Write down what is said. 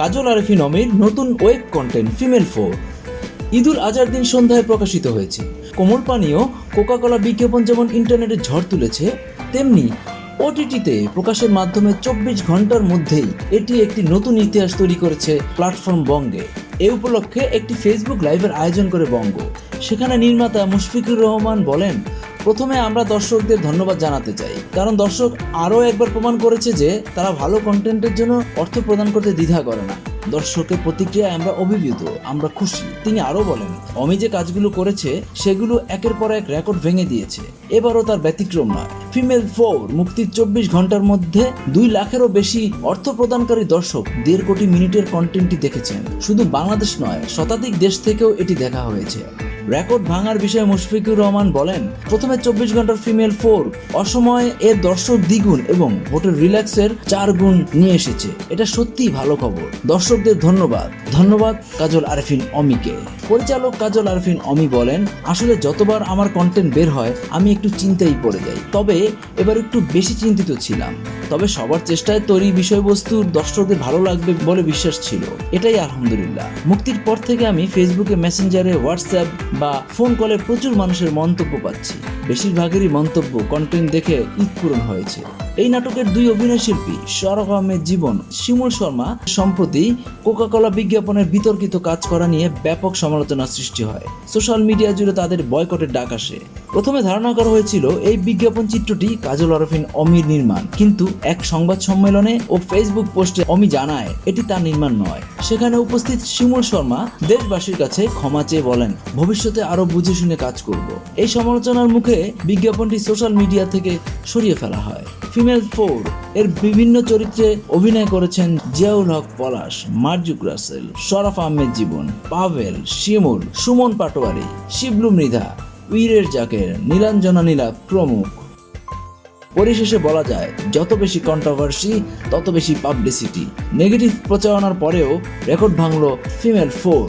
কাজল আরফি নমির নতুন web content female four Eidul আজার দিন সন্ধ্যায় প্রকাশিত হয়েছে। কোমল পানীয় কোকা কোলা বিজ্ঞাপন যেমন ইন্টারনেটে ঝড় তুলেছে, তেমনি ওটিটিতে প্রকাশের মাধ্যমে চব্বিশ ঘণ্টার মধ্যেই এটি একটি নতুন ইতিহাস তৈরি করেছে প্ল্যাটফর্ম বঙ্গে। এ উপলক্ষে একটি ফেসবুক লাইভের আয়োজন করে বঙ্গ। সেখানে নির্মাতা মুশফিকুর রহমান বলেন প্রথমে আমরা দর্শকদের ধন্যবাদ জানাতে চাই। কারণ দর্শক আরও একবার প্রমাণ করেছে যে তারা ভালো কন্টেন্টের জন্য অর্থ প্রদান করতে দ্বিধা করে না। দর্শকের প্রতিক্রিয়ায় আমরা অভিভূত, আমরা খুশি, তিনি আরও বলেন অমি যে কাজগুলো করেছে, সেগুলো একের পর এক রেকর্ড ভেঙে দিয়েছে। এবারও তার ব্যতিক্রম নয়। ফিমেল ফোর মুক্তির চব্বিশ ঘণ্টার মধ্যে দুই লাখেরও বেশি অর্থ প্রদানকারী দর্শক দেড় কোটি মিনিটের কন্টেন্টটি দেখেছেন। শুধু বাংলাদেশ নয়, শতাধিক দেশ থেকেও এটি দেখা হয়েছে। রেকর্ড ভাঙার বিষয়ে মুশফিকুর রহমান বলেন, প্রথমে চব্বিশ ঘণ্টার ফিমেল ফোর, অসময়ে এর দর্শক দ্বিগুণ এবং হোটেল রিল্যাক্সের চার গুণ নিয়ে এসেছে। এটা সত্যিই ভালো খবর। দর্শকদের ধন্যবাদ। ধন্যবাদ কাজল আরফিন অমিকে। পরিচালক কাজল আরফিন অমি বলেন, আসলে যতবার আমার কন্টেন্ট বের হয়, আমি একটু চিন্তায় পড়ে যাই। তবে এবার একটু বেশি চিন্তিত ছিলাম। তবে সবার চেষ্টায় তৈরি বিষয়বস্তুর দর্শকদের ভালো লাগবে বলে বিশ্বাস ছিল। এটাই আলহামদুলিল্লাহ। মুক্তির পর থেকে আমি ফেসবুকে মেসেঞ্জারে হোয়াটসঅ্যাপ বা ফোন কলে প্রচুর মানুষের মন্তব্য পাচ্ছি। বেশিরভাগেরই মন্তব্য কন্টেন্ট দেখে ঈদ পূরণ হয়েছে। এই নাটকের দুই অভিনয় শিল্পী শরফ আহমেদ জীবন, শিমুল শর্মা, সম্প্রতি কোকা কোলা বিজ্ঞাপনের বিতর্কিত কাজ করা নিয়ে ব্যাপক সমালোচনার সৃষ্টি হয়। সোশ্যাল মিডিয়া জুড়ে তাদের বয়কটের ডাক আসে। প্রথমে ধারণা করা হয়েছিল, এই বিজ্ঞাপন চিত্রটি কাজল আরফিন অমির নির্মাণ। কিন্তু এক সংবাদ সম্মেলনে ও ফেসবুক পোস্টে অমি জানায়, এটি তার নির্মাণ নয়। সেখানে উপস্থিত শিমুল শর্মা দেশবাসীর কাছে ক্ষমা চেয়ে বলেন, ভবিষ্যতে আরও বুঝে শুনে কাজ করব। এই সমালোচনার মুখে বিজ্ঞাপনটি সোশ্যাল মিডিয়া থেকে সরিয়ে ফেলা হয়। ফিমেল ফোর এর বিভিন্ন চরিত্রে অভিনয় করেছেন জিয়াউল হক পলাশ মার্জুক রাসেল শরফ আহমেদ জীবন, পাভেল, শিমুল, সুমন পাটোয়ারি, শিবলু মৃধা, উইরের জাকের, নীলাঞ্জনা নীলা প্রমুখ। পরিশেষে বলা যায়, যত বেশি কন্ট্রোভার্সি তত বেশি পাবলিসিটি নেগেটিভ প্রচারণার পরেও রেকর্ড ভাঙল ফিমেল ফোর।